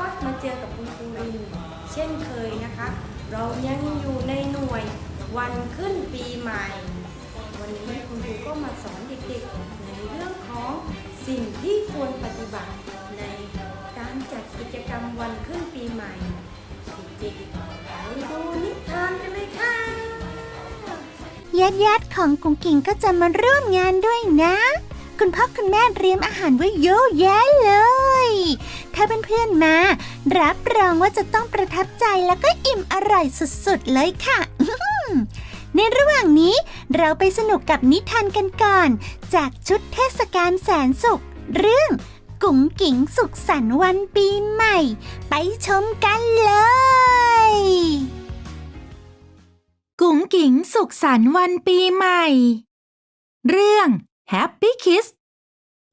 ก็มาเจอกับคุณครูรินเช่นเคยนะคะ เรายังอยู่ในหน่วยวันขึ้นปีใหม่ วันนี้คุณครูก็มาสอนเด็กๆ ในเรื่องของสิ่งที่ควรปฏิบัติในการจัดกิจกรรมวันขึ้นปีใหม่เด็กๆไปดูนิทานกันเลยค่ะญาติญาติๆของกุ้งกิ่งก็จะมาร่วมงานด้วยนะ คุณพ่อคุณแม่เตรียมอาหารไว้เยอะแยะเลย ถ้าเพื่อนๆมา รับรองว่าจะต้องประทับใจแล้วก็อิ่มอร่อยสุดๆเลยค่ะ ในระหว่างนี้เราไปสนุกกับนิทานกันก่อน จากชุดเทศกาลแสนสุข เรื่องกุ๋งกิ๋งสุขสันต์วันปีใหม่ ไปชมกันเลย กุ๋งกิ๋งสุขสันต์วันปีใหม่ เรื่อง Happy Kiss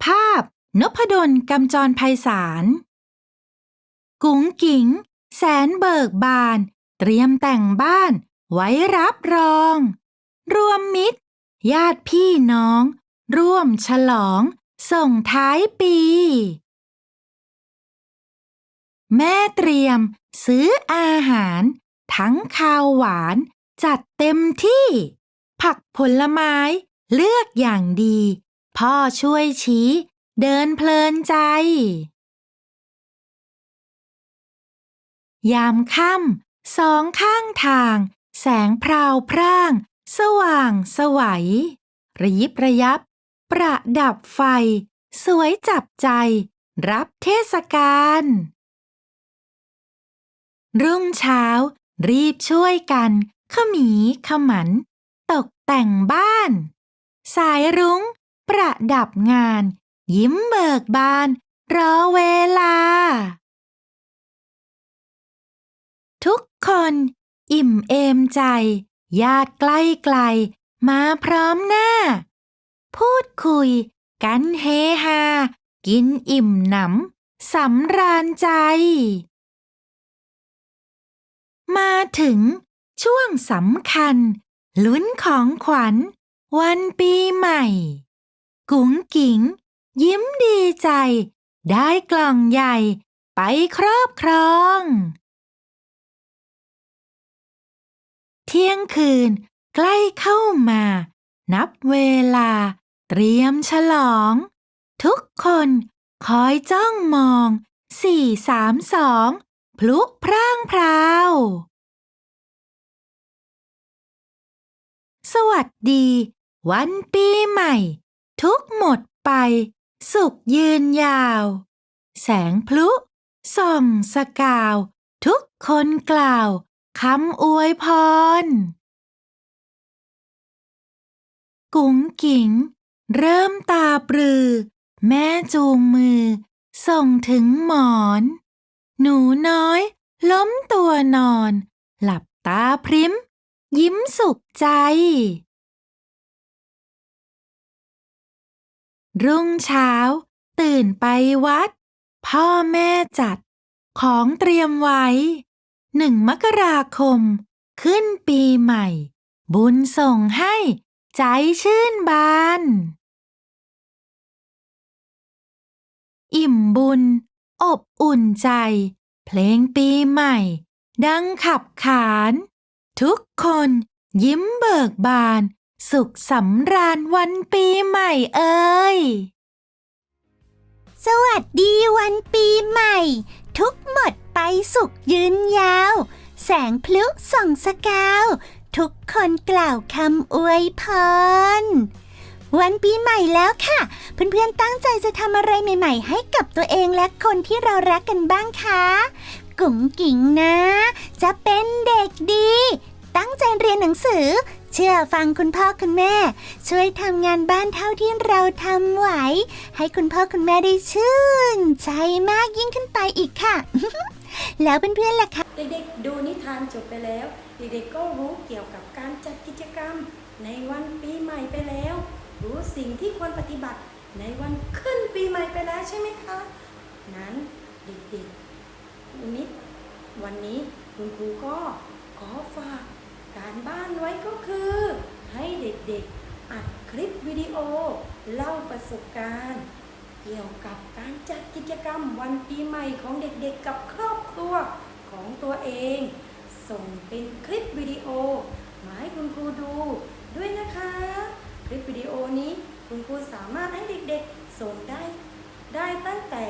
ภาพนพดลกำจรไพศาล กุ๋งกิ๋งแสนเบิกบาน เตรียมแต่งบ้าน ไว้รับรอง รวมมิตร ญาติพี่น้อง ร่วมฉลอง ส่งท้ายปี แม่เตรียมซื้ออาหาร ทั้งข้าวหวาน จัดเต็มที่ ผักผลไม้เลือกอย่างดี พ่อช่วยชี้ เดินเพลินใจ ยามค่ำสองข้างทาง แสงพราวพร่าง สว่างสวัย ระยิบระยับ ประดับไฟ สวยจับใจ รับเทศกาลรุ่งเช้า รีบช่วยกันขมีขมัน ตกแต่งบ้าน สายรุง้ง ประดับงาน ยิ้มเบิกบาน รอเวลา ทุกคนอิ่มเอมใจ ญาติใกล้ไกล มาพร้อมหน้า พูดคุย กันเฮฮา กินอิ่มหนำสำราญใจ มาถึงช่วงสำคัญ ลุ้นของขวัญ วันปีใหม่ กุ๋งกิ๋ง ยิ้มดีใจ ได้กล่องใหญ่ไปครอบครอง เที่ยงคืน ใกล้เข้ามา นับเวลา เตรียมฉลอง ทุกคนคอยจ้องมองสี่สามสองพลุพร่างพราว สวัสดี วันปีใหม่ ทุกหมดไป สุขยืนยาว แสงพลุส่องสกาว ทุกคนกล่าว คำอวยพร กุ๋งกิ๋งเริ่มตาปรือ แม่จูงมือ ส่งถึงหมอน หนูน้อย ล้มตัวนอน หลับตาพริม ยิ้มสุขใจ รุ่งเช้า ตื่นไปวัด พ่อแม่จัด ของเตรียมไว้ หนึ่งมกราคม ขึ้นปีใหม่ บุญส่งให้ ใจชื่นบาน อิ่มบุญ อบอุ่นใจ เพลงปีใหม่ ดังขับขาน ทุกคนยิ้มเบิกบาน สุขสำราญวันปีใหม่เอ่ยสวัสดีวันปีใหม่ ทุกหมด ไปสุขยืนยาว แสงพลุส่องสกาว ทุกคนกล่าวคำอวยพร วันปีใหม่แล้วค่ะ เพื่อนๆตั้งใจจะทำอะไรใหม่ ๆ ให้กับตัวเองและคนที่เรารักกันบ้างคะกุ๋งกิ่งนะ จะเป็นเด็กดี ตั้งใจเรียนหนังสือ เชื่อฟังคุณพ่อคุณแม่ ช่วยทำงานบ้านเท่าที่เราทำไหว ให้คุณพ่อคุณแม่ได้ชื่น ใจมากยิ่งขึ้นไปอีกค่ะ แล้วเพื่อนๆล่ะคะ เด็กๆดูนิทานจบไปแล้ว เด็กๆก็รู้เกี่ยวกับการจัดกิจกรรม ในวันปีใหม่ไปแล้ว รู้สิ่งที่ควรปฏิบัติในวันขึ้นปีใหม่ไปแล้วใช่ไหมคะ นั้นเด็กๆวันนี้วันนี้คุณครูก็ขอฝากการบ้านไว้ก็คือ ให้เด็กๆอัดคลิปวิดีโอ เล่าประสบการณ์ เกี่ยวกับการจัดกิจกรรมวันปีใหม่ของเด็กๆกับครอบครัวของตัวเอง ส่งเป็นคลิปวิดีโอมาให้คุณครูดูด้วยนะคะ คลิปวิดีโอนี้คุณครูสามารถให้เด็กๆส่งได้ ได้ตั้งแต่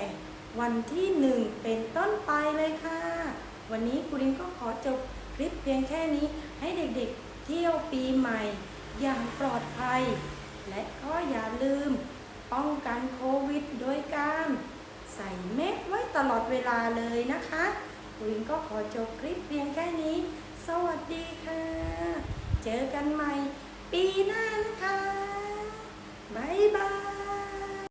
วันที่หนึ่งเป็นต้นไปเลยค่ะ วันนี้ครูรินก็ขอจบคลิปเพียงแค่นี้ให้เด็กๆเที่ยวปีใหม่ อย่างปลอดภัย และก็อย่าลืม ป้องกันโควิด โดยการใส่เม็ดไว้ตลอดเวลาเลยนะคะวิงก็ขอจบคลิปเพียงแค่นี้ สวัสดีค่ะ เจอกันใหม่ปีหน้านะคะ บ๊ายบาย